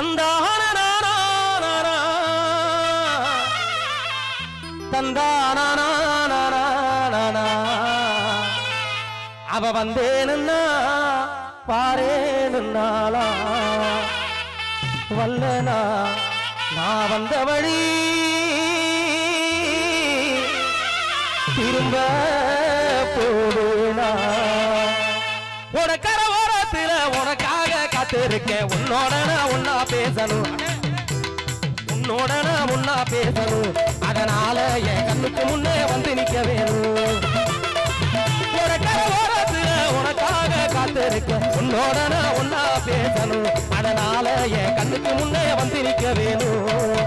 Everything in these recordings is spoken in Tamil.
தந்தானா தந்தானா அவ வந்தேனுன்னா பாரேனுன்னாளா வல்லனா நான் வந்த வழி. திரும்ப போடுனா உனக்கர இருக்கேன் உன்னோட நான் ஒன்னா பேசணும். உன்னோட நான் ஒன்னா பேசணும். அதனால என் கண்ணுக்கு முன்னே வந்து நிக்க வேணும். உனக்காக காத்திருக்கேன். உன்னோட நான் ஒன்னா பேசணும். அதனால என் கண்ணுக்கு முன்னே வந்து நிக்க வேணும்.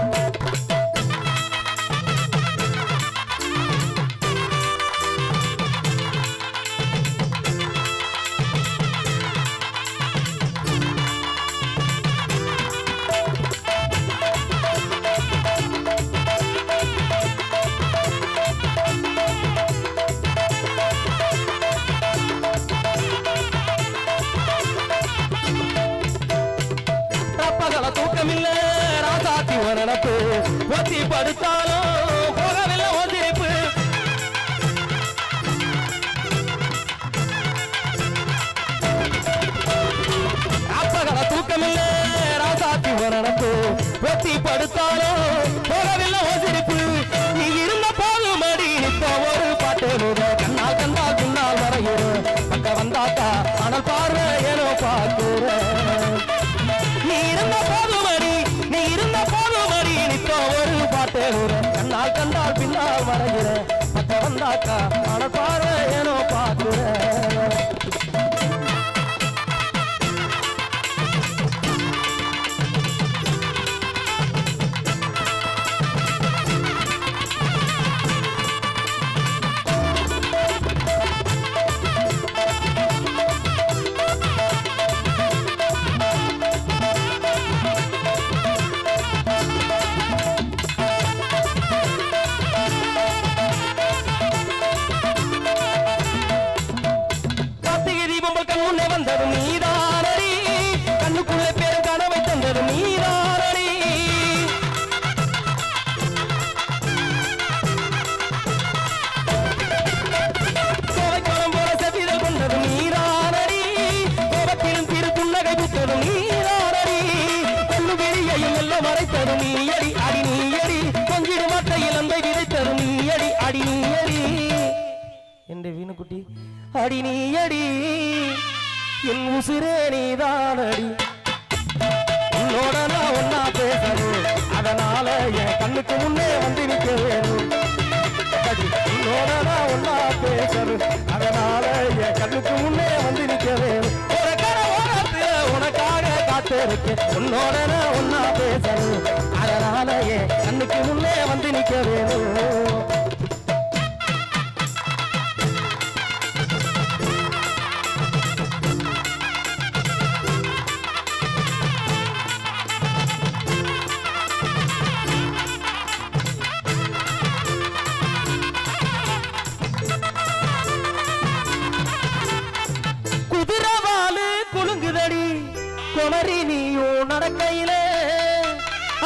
நினப்பு ஒத்தி படுத்தாலும் போகவில்லை ஒத்திரிப்பு அப்பகல தூக்கமில்ல ராசாத்தி ஒரு நினப்பு ஒத்தி படுத்தாலும் போகவில்லை நீ இருந்த பின்னால் வரைகிறேன் பத்த வந்தாக்கா மன குட்டி. அடி நீ அடி நீயடி என் உசிரே அடி. உன்னோட நான் ஒன்னா பேசணும் அதனால என் கண்ணுக்கு முன்னே வந்து நிக்க வேணும் உன்னோட நான் ஒன்னா பேசணும் அதனால என் கண்ணுக்கு முன்னே வந்து நிக்க வேணும் உனக்காக காத்திருக்கேன். உன்னோட நான் ஒன்னா பேசணும் அதனால என் குமரி நீயும் நடக்கையிலே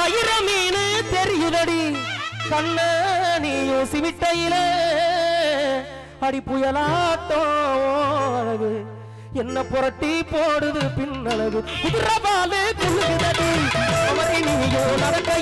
அயிர மீனு தெரியுதடி. கண்ண நீயும் சிவிட்டையிலே அடி புயலாட்டம் அழகு. என்ன புரட்டி போடுது பின்னழகு. குதிரபாலு குலுங்குதடி குமரி நீயும் நடக்கையில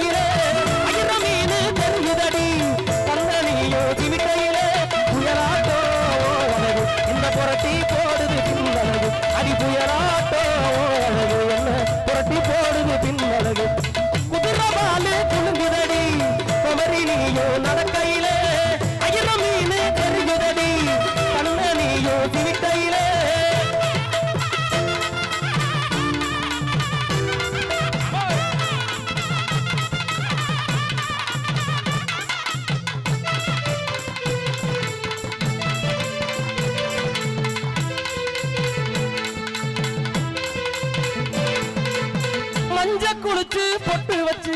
மஞ்ச குளிச்சு பொட்டு வச்சு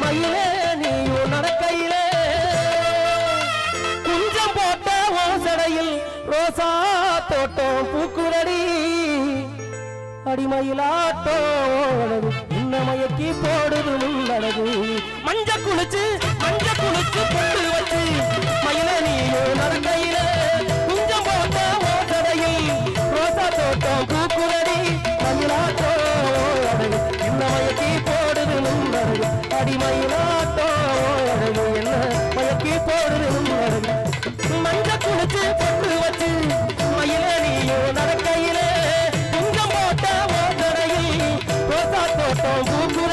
மயிலே நீயும் நடக்கையிலே. குஞ்சம் போட்ட ஓசடையில் ரோசா தோட்டம் பூக்குறடி அடிமயிலாட்டோடது இன்ன மயக்கி போடுது முன்னடகு மஞ்ச குளிச்சு மஞ்ச குளிச்சு போடுதும் மஞ்ச குளிச்சு பொட்டு வச்சு மயில நீயோ நடக்கையிலே. குங்கம் போட்ட ஓட்டடையில் போட்டா போட்டோம் பூக்குற